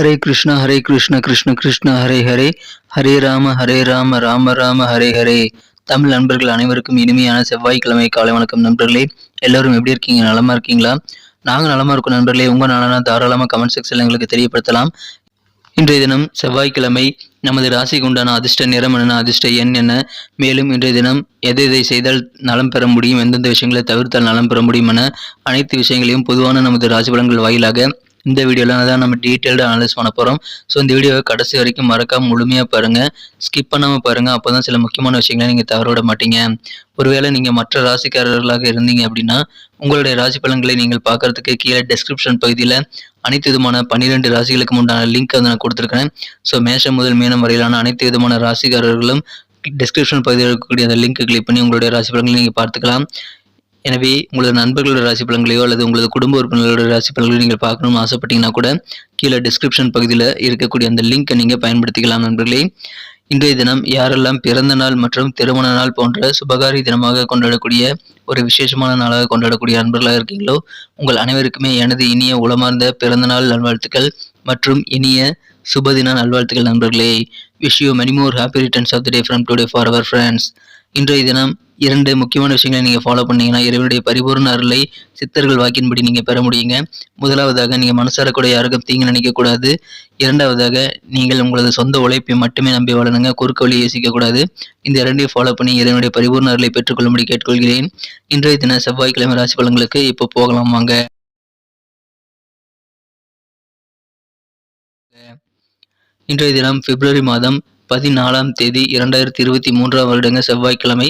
ஹரே கிருஷ்ணா ஹரே கிருஷ்ண கிருஷ்ண கிருஷ்ண ஹரே ஹரே. ஹரே ராம ஹரே ராம ராம ராம ஹரே ஹரே. தமிழ் நண்பர்கள் அனைவருக்கும் இனிமையான செவ்வாய்க்கிழமை காலை வணக்கம் நண்பர்களே. எல்லாரும் எப்படி இருக்கீங்க? நலமா இருக்கீங்களா? நாங்கள் நலமா இருக்கோம் நண்பர்களே. உங்க நலனா தாராளமாக கமெண்ட் செக்ஷன்ல எங்களுக்கு தெரியப்படுத்தலாம். இன்றைய தினம் செவ்வாய்க்கிழமை. நமது ராசிக்கு உண்டான அதிர்ஷ்ட நிறம் என்ன அதிர்ஷ்ட எண் என்ன? மேலும் இன்றைய தினம் எதை எதை செய்தால் நலம் பெற முடியும்? எந்தெந்த விஷயங்களை தவிர்த்தால் நலம் பெற முடியும் என அனைத்து விஷயங்களையும் பொதுவான நமது ராசி பலன்கள் வாயிலாக இந்த வீடியோவில் தான் நம்ம டீட்டெயில்டு அனலைஸ் பண்ண போகிறோம் ஸோ இந்த வீடியோவை கடைசி வரைக்கும் மறக்காம முழுமையாக பாருங்கள் ஸ்கிப் பண்ணாமல் பாருங்கள் அப்போ தான் சில முக்கியமான விஷயங்களை நீங்கள் தவற விட மாட்டீங்க. ஒருவேளை நீங்கள் மற்ற ராசிக்காரர்களாக இருந்தீங்க அப்படின்னா உங்களுடைய ராசி பலன்களை நீங்கள் பார்க்கறதுக்கு கீழே டெஸ்கிரிப்ஷன் பகுதியில் அனைத்து விதமான பன்னிரெண்டு ராசிகளுக்கு உண்டான லிங்க் வந்து நான் கொடுத்துருக்கேன் ஸோ மேஷம் முதல் மீனம் வரையிலான அனைத்து விதமான ராசிக்காரர்களும் டிஸ்கிரிப்ஷன் பகுதியில் இருக்கக்கூடிய அந்த லிங்க் கிளிக் பண்ணி உங்களுடைய ராசி பலன்களை நீங்கள் பார்த்துக்கலாம். எனவே உங்களது நண்பர்களோட ராசி பலன்களையோ அல்லது உங்களது குடும்ப உறுப்பினர்களோட ராசி பலன்களையோ நீங்கள் பார்க்கணும்னு ஆசைப்பட்டீங்கன்னா கூட கீழே டிஸ்கிரிப்ஷன் பகுதியில் இருக்கக்கூடிய அந்த லிங்க்கை நீங்கள் பயன்படுத்திக்கலாம் நண்பர்களே. இன்றைய தினம் யாரெல்லாம் பிறந்த நாள் மற்றும் திருமண நாள் போன்ற சுபகாரி தினமாக கொண்டாடக்கூடிய ஒரு விசேஷமான நாளாக கொண்டாடக்கூடிய நண்பர்களாக இருக்கீங்களோ உங்கள் அனைவருக்குமே எனது இனிய உளமார்ந்த பிறந்த நாள் நல்வாழ்த்துக்கள் மற்றும் இனிய சுபதின நல்வாழ்த்துக்கள் நண்பர்களே. Wish you many more happy returns of the day from today for our friends இன்றைய தினம் இரண்டு முக்கியமான விஷயங்களை நீங்கள் ஃபாலோ பண்ணீங்கன்னா இறைவனுடைய பரிபூர்ண அருளை சித்தர்கள் வாக்கின்படி நீங்கள் பெற முடியுங்க. முதலாவதாக நீங்கள் மனசார கூட யாருக்கும் தீங்கு நினைக்கக்கூடாது இரண்டாவதாக நீங்கள் உங்களது சொந்த உழைப்பை மட்டுமே நம்பி வளருங்க குறுக்க வழி யோசிக்கக்கூடாது இந்த இரண்டையும் ஃபாலோ பண்ணி இறைவனுடைய பரிபூர்ண அருளை பெற்றுக்கொள்ளும்படி கேட்டுக்கொள்கிறேன். இன்றைய தின செவ்வாய்க்கிழமை ராசி பலன்களுக்கு இப்போ போகலாம் வாங்க. இன்றைய தினம் பிப்ரவரி மாதம் பதினாலாம் தேதி இரண்டாயிரத்தி இருபத்தி மூன்றாம் வருடங்க செவ்வாய்க்கிழமை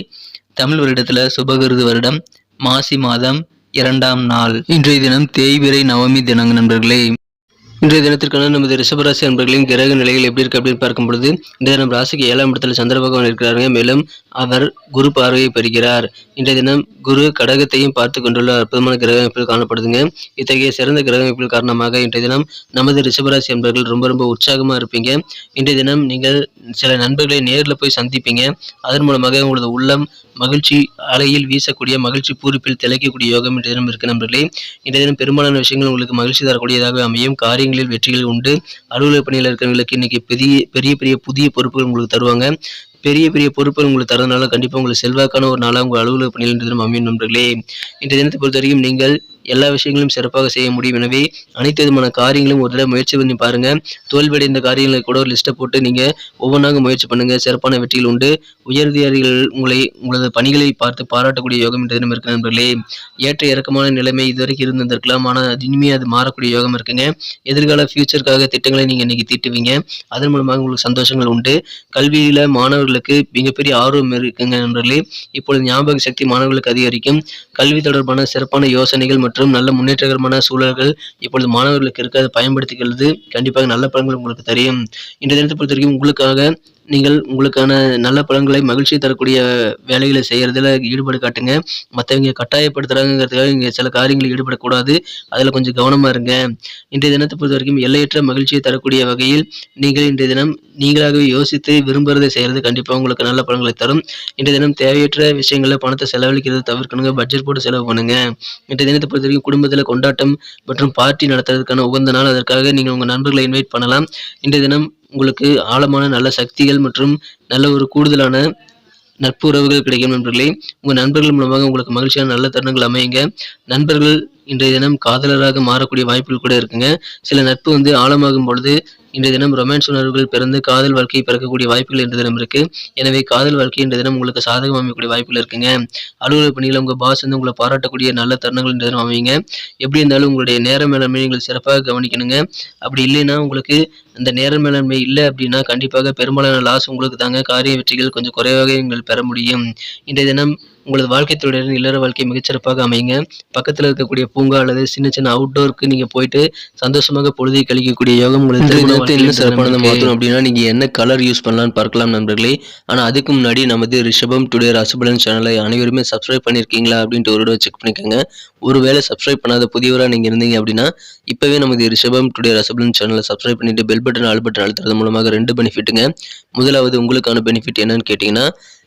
தமிழ் வருடத்துல சுபகிருது வருடம் மாசி மாதம் இரண்டாம் நாள். இன்றைய தினம் தேய்பிரை நவமி தினங்க நண்பர்களே. இன்றைய தினத்திற்கான நமது ரிஷபராசி நண்பர்களின் கிரக நிலைகள் எப்படி இருக்கு அப்படின்னு பார்க்கும் பொழுது இந்த தினம் ராசிக்கு ஏழாம் இடத்துல சந்திர பகவான் இருக்கிறாருங்க. மேலும் அவர் குரு பார்வையை பெறுகிறார். இன்றைய தினம் குரு கடகத்தையும் பார்த்து கொண்டுள்ள அற்புதமான கிரக அமைப்பில் காணப்படுதுங்க. இத்தகைய சிறந்த கிரக அமைப்பில் காரணமாக இன்றைய தினம் நமது ரிஷபராசி நண்பர்கள் ரொம்ப ரொம்ப உற்சாகமாக இருப்பீங்க. இன்றைய தினம் நீங்கள் சில நண்பர்களை நேரில் போய் சந்திப்பீங்க. அதன் மூலமாக உங்களது உள்ளம் மகிழ்ச்சி அலையில் வீசக்கூடிய மகிழ்ச்சி பூரிப்பில் திளைக்கக்கூடிய யோகம் இன்றைய தினம் இருக்கு நண்பர்களே. இன்றைய தினம் பெரும்பாலான விஷயங்கள் உங்களுக்கு மகிழ்ச்சி தரக்கூடியதாக அமையும். காரியங்களில் வெற்றிகள் உண்டு. அலுவலக பணியில் இருக்கிறவங்களுக்கு இன்னைக்கு பெரிய பெரிய பெரிய புதிய பொறுப்புகள் உங்களுக்கு தருவாங்க. பெரிய பெரிய பொறுப்புகள் உங்களுக்கு தரதுனால கண்டிப்பாக உங்களுக்கு செல்வாக்கான ஒரு நாளாக உங்கள் அலுவலக பணியில் நம்ம அமையும் நண்பர்களே. இன்றைய தினத்தை பொறுத்த வரைக்கும் நீங்கள் எல்லா விஷயங்களும் சிறப்பாக செய்ய முடியும். எனவே அனைத்து விதமான காரியங்களும் ஒரு தடவை முயற்சி பண்ணி பாருங்கள் தோல்வியடைந்த காரியங்களை கூட ஒரு லிஸ்ட்டை போட்டு நீங்கள் ஒவ்வொன்றாக முயற்சி பண்ணுங்க. சிறப்பான வெற்றிகள் உண்டு. உயர்திகாரிகள் உங்களை உங்களது பணிகளை பார்த்து பாராட்டக்கூடிய யோகம் என்ற தினம் இருக்கு நண்பர்களே. ஏற்ற இறக்கமான நிலைமை இதுவரைக்கும் இருந்திருக்கலாம் ஆனால் இனிமே அது மாறக்கூடிய யோகம் இருக்குங்க. எதிர்கால ஃபியூச்சருக்காக திட்டங்களை நீங்கள் இன்னைக்கு தீட்டுவீங்க. அதன் மூலமாக உங்களுக்கு சந்தோஷங்கள் உண்டு. கல்வியில் மாணவர்களுக்கு மிகப்பெரிய ஆர்வம் இருக்குங்க நண்பர்களே. இப்பொழுது ஞாபக சக்தி மாணவர்களுக்கு அதிகரிக்கும். கல்வி தொடர்பான சிறப்பான யோசனைகள் மற்றும் மற்றும் நல்ல முன்னேற்றகரமான சூழல்கள் இப்பொழுது மாணவர்களுக்கு இருக்க அதை பயன்படுத்திக்கிறது கண்டிப்பாக நல்ல பலன்கள் உங்களுக்கு தெரியும் இந்த தினத்தை பொறுத்த வரைக்கும் உங்களுக்காக நீங்கள் உங்களுக்கான நல்ல பலன்களை மகிழ்ச்சி தரக்கூடிய வேலைகளை செய்கிறதுல ஈடுபாடு காட்டுங்க. மற்றவங்க கட்டாயப்படுத்துகிறாங்கிறதுக்காக இங்கே சில காரியங்களில் ஈடுபடக்கூடாது. அதில் கொஞ்சம் கவனமாக இருங்க. இன்றைய தினத்தை பொறுத்த வரைக்கும் எல்லையற்ற மகிழ்ச்சியை தரக்கூடிய வகையில் நீங்கள் இன்றைய தினம் நீங்களாகவே யோசித்து விரும்புறதை செய்கிறது கண்டிப்பாக உங்களுக்கு நல்ல பலன்களை தரும். இன்றைய தினம் தேவையற்ற விஷயங்களில் பணத்தை செலவழிக்கிறத தவிர்க்கணுங்க. பட்ஜெட் போட்டு செலவு பண்ணுங்க. இன்றைய தினத்தை பொறுத்த வரைக்கும் குடும்பத்தில் கொண்டாட்டம் மற்றும் பார்ட்டி நடத்துறதுக்கான உகந்த நாள். அதற்காக நீங்கள் உங்கள் நண்பர்களை இன்வைட் பண்ணலாம். இன்றைய தினம் உங்களுக்கு ஆழமான நல்ல சக்திகள் மற்றும் நல்ல ஒரு கூடுதலான நட்பு உறவுகள் கிடைக்கும் நண்பர்களே. உங்கள் நண்பர்கள் மூலமாக உங்களுக்கு மகிழ்ச்சியான நல்ல தருணங்கள் அமையுங்க. நண்பர்கள் இன்றைய தினம் காதலராக மாறக்கூடிய வாய்ப்புகள் கூட இருக்குங்க. சில நட்பு வந்து ஆழமாகும் பொழுது இன்றைய தினம் ரொமான்ஸ் உணர்வுகள் பிறந்து காதல் வாழ்க்கையை பிறக்கக்கூடிய வாய்ப்புகள் இன்றைய தினம் இருக்கு. எனவே காதல் வாழ்க்கை இன்றைய தினம் உங்களுக்கு சாதகம் அமைக்கக்கூடிய வாய்ப்புகள் இருக்குங்க. அலுவலக பணியில் உங்க பாஸ் வந்து உங்களை பாராட்டக்கூடிய நல்ல தருணங்கள் இன்றைய தினம் அமைங்க எப்படி இருந்தாலும் உங்களுடைய நேர மேலாண்மை நீங்கள் சிறப்பாக கவனிக்கணுங்க. அப்படி இல்லைன்னா உங்களுக்கு அந்த நேர மேலாண்மை இல்லை அப்படின்னா கண்டிப்பாக பெரும்பாலான லாஸ் உங்களுக்கு தாங்க காரிய வெற்றிகள் கொஞ்சம் குறைவாக நீங்கள் பெற முடியும். இன்றைய தினம் உங்களது வாழ்க்கை துறையுடன் இல்லற வாழ்க்கை மிகச்சிறப்பாக அமைங்க பக்கத்தில் இருக்கக்கூடிய பூங்கா அல்லது சின்ன சின்ன அவுட்டோருக்கு நீங்க போயிட்டு சந்தோஷமாக பொழுதை கழிக்கக்கூடிய யோகம் உங்களுக்கு இன்னும் சிறப்பானதை மாற்றணும் அப்படின்னா நீங்க என்ன கலர் யூஸ் பண்ணலாம்னு பார்க்கலாம் நண்பர்களே. ஆனா அதுக்கு முன்னாடி நமது ரிஷபம் டுடே ரசபலன் சேனலை அனைவருமே சப்ஸ்கிரைப் பண்ணியிருக்கீங்களா அப்படின்ட்டு ஒரு செக் பண்ணிக்கோங்க. ஒருவேளை சப்ஸ்கிரைப் பண்ணாத புதியவராக நீங்க இருந்தீங்க அப்படின்னா இப்பவே நமது ரிஷபம் டுடே ரசபலன் சேனலை சப்ஸ்கிரைப் பண்ணிட்டு பெல் பட்டன் ஆல் பட்டன் அழுத்துறது மூலமாக ரெண்டு பெனிஃபிட்டுங்க முதலாவது உங்களுக்கான பெனிஃபிட் என்னன்னு கேட்டிங்கன்னா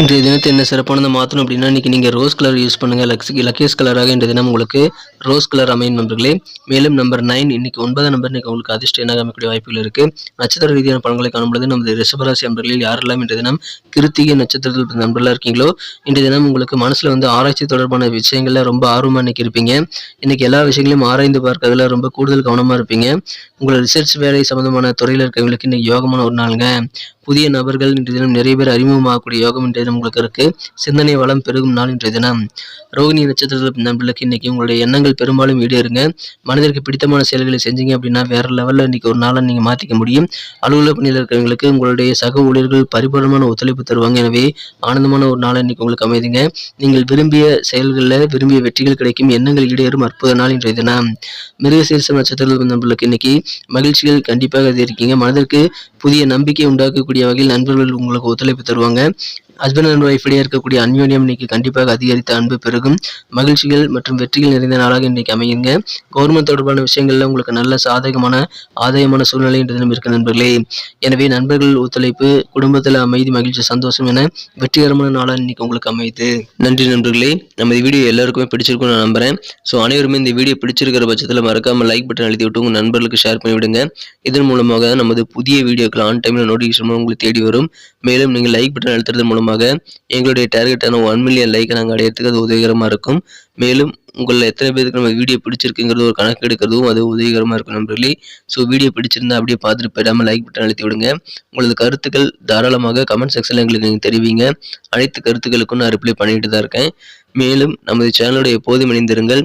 இன்றைய தினத்தை என்ன சிறப்பானதை மாற்றணும் அப்படின்னா இன்றைக்கி நீங்கள் ரோஸ் கலர் யூஸ் பண்ணுங்கள் லக்ஸ் லக்கியஸ் கலராக இன்றைய தினம் உங்களுக்கு ரோஸ் கலர் அமையும் நண்பர்களே. மேலும் நம்பர் நைன் இன்னைக்கு ஒன்பதாம் நம்பர் இன்றைக்கி உங்களுக்கு அதிர்ஷ்ட எண்ணாக அமைக்கக்கூடிய வாய்ப்புகள் இருக்குது நட்சத்திர ரீதியான பலன்களை காணும்பொழுது நமது ரிஷபராசி நண்பர்களில் யாரெல்லாம் இன்றைய தினம் கிருத்திகை நட்சத்திரத்தில் நண்பர்களாக இருக்கீங்களோ இன்றைய தினம் உங்களுக்கு மனசில் வந்து ஆராய்ச்சி தொடர்பான விஷயங்களில் ரொம்ப ஆர்வமாக இன்னைக்கு இருப்பீங்க இன்னைக்கு எல்லா விஷயங்களையும் ஆராய்ந்து பார்க்கறதுல ரொம்ப கூடுதல் கவனமாக இருப்பீங்க. உங்களோட ரிசர்ச் வேலை சம்மந்தமான துறையில் இருக்கவங்களுக்கு இன்றைக்கி யோகமான ஒரு நாளுங்க. புதிய நபர்கள் இன்றைய தினம் நிறைய பேர் அறிமுகமாகக்கூடிய யோகம் இன்றைய தினம் உங்களுக்கு இருக்கு. சிந்தனை வளம் பெருகும் நாள் இன்றைய தினம். ரோகிணி நட்சத்திரத்தில் நண்பர்களுக்கு இன்னைக்கு உங்களுடைய எண்ணங்கள் பெரும்பாலும் ஈடேறுங்க. மனதிற்கு பிடித்தமான செயல்களை செஞ்சீங்க அப்படின்னா வேற லெவலில் இன்னைக்கு ஒரு நாளை நீங்கள் மாற்றிக்க முடியும். அலுவலக பணியில் இருக்கிறவங்களுக்கு உங்களுடைய சக ஊழியர்கள் பரிபூர்ணமான ஒத்துழைப்பு தருவாங்க. எனவே ஆனந்தமான ஒரு நாளை இன்னைக்கு உங்களுக்கு அமைதிங்க. நீங்கள் விரும்பிய செயல்களில் விரும்பிய வெற்றிகள் கிடைக்கும். எண்ணங்கள் ஈடேறும் அற்புத நாள் இன்றைய தினம். மிருகசீரிசம் நட்சத்திரத்தில் நண்பர்களுக்கு இன்னைக்கு மகிழ்ச்சிகள் கண்டிப்பாக இருக்கீங்க மனதிற்கு புதிய நம்பிக்கை உண்டாக்கக்கூடிய வகையில் நண்பர்கள் உங்களுக்கு ஒத்துழைப்பு தருவாங்க. ஹஸ்பண்ட் அண்ட் ஒய்ஃப் இடையே இருக்கக்கூடிய அந்யோன்யம் இன்னைக்கு கண்டிப்பாக அதிகரித்த அன்பு பெருகும். மகிழ்ச்சிகள் மற்றும் வெற்றிகள் நிறைந்த நாளாக இன்னைக்கு அமையுங்க. கவர்மெண்ட் தொடர்பான விஷயங்கள்ல உங்களுக்கு நல்ல சாதகமான ஆதாயமான சூழ்நிலை என்ற தினம் நண்பர்களே. எனவே நண்பர்கள் ஒத்துழைப்பு குடும்பத்தில் அமைதி மகிழ்ச்சி சந்தோஷம் என வெற்றிகரமான நாளாக இன்னைக்கு உங்களுக்கு அமையுது. நன்றி நண்பர்களே. நம்ம இந்த வீடியோ எல்லாருக்குமே பிடிச்சிருக்கும்னு நான் நம்புறேன். ஸோ அனைவருமே இந்த வீடியோ பிடிச்சிருக்கிற பட்சத்தில் மறக்காம லைக் பட்டன் அழுத்தி விட்டு உங்கள் நண்பர்களுக்கு ஷேர் பண்ணி விடுங்க இதன் மூலமாக நமது புதிய வீடியோ வீடியோக்கள் ஆன் டைமில் நோட்டிஃபிகேஷன் உங்களுக்கு தேடி வரும். மேலும் நீங்கள் லைக் பட்டன் அழுத்துறது மூலமாக எங்களுடைய டார்கெட்டான ஒன் மில்லியன் லைக்கை நாங்கள் அடையிறதுக்கு அது உதவிகரமாக இருக்கும். மேலும் உங்களில் எத்தனை பேருக்கு நம்ம வீடியோ பிடிச்சிருக்குங்கிறது ஒரு கணக்கு எடுக்கிறதும் அது உதவிகரமாக இருக்கும் நண்பர்களே. ஸோ வீடியோ பிடிச்சிருந்தா அப்படியே பார்த்துட்டு போயிடாமல் லைக் பட்டன் அழுத்தி விடுங்க. உங்களது கருத்துக்கள் தாராளமாக கமெண்ட் செக்ஷனில் எங்களுக்கு நீங்கள் தெரிவிங்க. அனைத்து கருத்துக்களுக்கும் நான் ரிப்ளை பண்ணிட்டு தான் இருக்கேன். மேலும் நமது சேனலோட எப்போதும் இணைந்திருங்கள்.